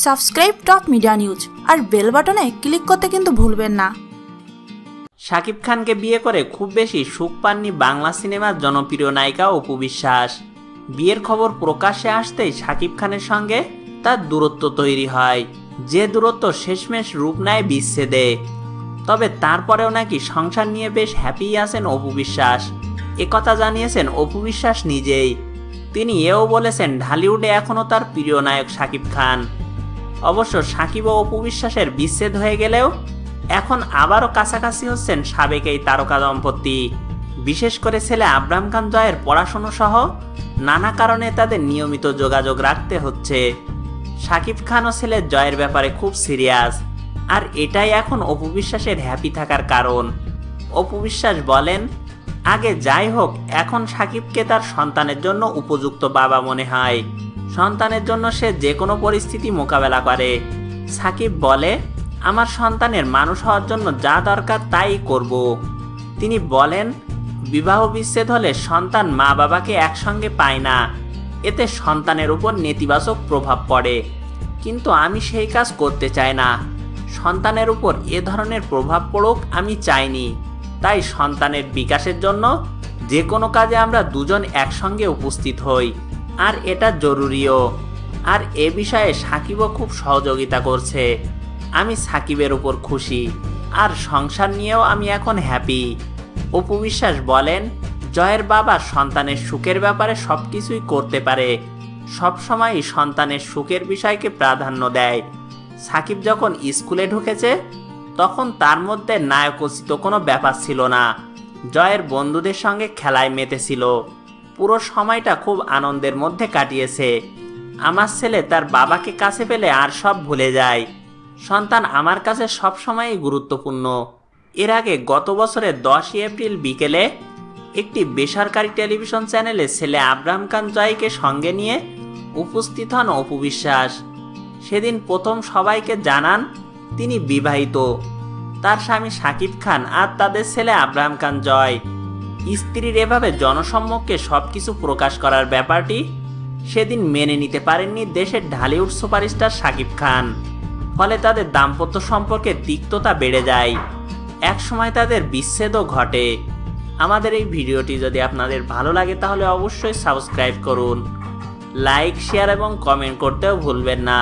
Subscribe top media news আর bell বাটনে click করতে কিন্তু ভুলবেন না। শাকিব খানকে বিয়ে করে খুব বেশি সুখ পাননি বাংলা সিনেমার জনপ্রিয় নায়িকা অপু বিশ্বাস। বিয়ের খবর প্রকাশ্যে আসতেই শাকিব খানের সঙ্গে তার দূরত্ব তৈরি হয়, যে দূরত্ব শেষমেশ রূপ নেয় বিচ্ছেদে। তবে তারপরেও নাকি সংসার নিয়ে বেশ হ্যাপি আছেন অপু বিশ্বাস। একথা জানিয়েছেন অপু বিশ্বাস নিজেই। তিনি এও বলেছেন, ঢালিউডে এখনও তার প্রিয় নায়ক শাকিব খান। অবশ্য সাকিব ও অপু বিশ্বাসের বিচ্ছেদ হয়ে গেলেও এখন আবারও কাছাকাছি হচ্ছেন সাবেক এই তারকা দম্পতি। বিশেষ করে ছেলে আব্রাম খান জয়ের পড়াশুনো সহ নানা কারণে তাদের নিয়মিত যোগাযোগ রাখতে হচ্ছে। সাকিব খান ও ছেলে জয়ের ব্যাপারে খুব সিরিয়াস। আর এটাই এখন অপু বিশ্বাসের হ্যাপি থাকার কারণ। অপু বিশ্বাস বলেন আগে যাই হোক, এখন সাকিবকে তার সন্তানের জন্য উপযুক্ত বাবা মনে হয়। সন্তানের জন্য সে যে কোনো পরিস্থিতি মোকাবেলা করে। সাকিব বলে, আমার সন্তানের মানুষ হওয়ার জন্য যা দরকার তাই করব। তিনি বলেন, বিবাহ বিচ্ছেদ হলে সন্তান মা বাবাকে একসঙ্গে পায় না। এতে সন্তানের উপর নেতিবাচক প্রভাব পড়ে। কিন্তু আমি সেই কাজ করতে চাই না। সন্তানের উপর এ ধরনের প্রভাব পড়ুক আমি চাইনি। তাই সন্তানের বিকাশের জন্য যে কোনো কাজে আমরা দুজন একসঙ্গে উপস্থিত হই, আর এটা জরুরিও। আর এ বিষয়ে সাকিবও খুব সহযোগিতা করছে। আমি সাকিবের উপর খুশি, আর সংসার নিয়েও আমি এখন হ্যাপি অপু বিশ্বাস বলেন, জয়ের বাবা সন্তানের সুখের ব্যাপারে সব কিছুই করতে পারে। সবসময়ই সন্তানের সুখের বিষয়কে প্রাধান্য দেয়। সাকিব যখন স্কুলে ঢুকেছে তখন তার মধ্যে নায়কোচিত কোনো ব্যাপার ছিল না। জয়ের বন্ধুদের সঙ্গে খেলায় মেতেছিল। পুরো সময়টা খুব আনন্দের মধ্যে কাটিয়েছে। আমার ছেলে তার বাবাকে কাছে পেলে আর সব ভুলে যায়। সন্তান আমার কাছে সবসময়ই গুরুত্বপূর্ণ। এর আগে গত বছরের দশই এপ্রিল বিকেলে একটি বেসরকারি টেলিভিশন চ্যানেলে ছেলে আব্রাহাম খান জয়কে সঙ্গে নিয়ে উপস্থিত হন অপু বিশ্বাস। সেদিন প্রথম সবাইকে জানান তিনি বিবাহিত। তার স্বামী সাকিব খান আর তাদের ছেলে আব্রাহাম খান জয়। স্ত্রীর এভাবে জনসম্মুখে সবকিছু প্রকাশ করার ব্যাপারটি সেদিন মেনে নিতে পারেননি দেশের ঢালিউড সুপারস্টার সাকিব খান। ফলে তাদের দাম্পত্য সম্পর্কে তিক্ততা বেড়ে যায়। একসময় তাদের বিচ্ছেদও ঘটে। আমাদের এই ভিডিওটি যদি আপনাদের ভালো লাগে তাহলে অবশ্যই সাবস্ক্রাইব করুন। লাইক, শেয়ার এবং কমেন্ট করতেও ভুলবেন না।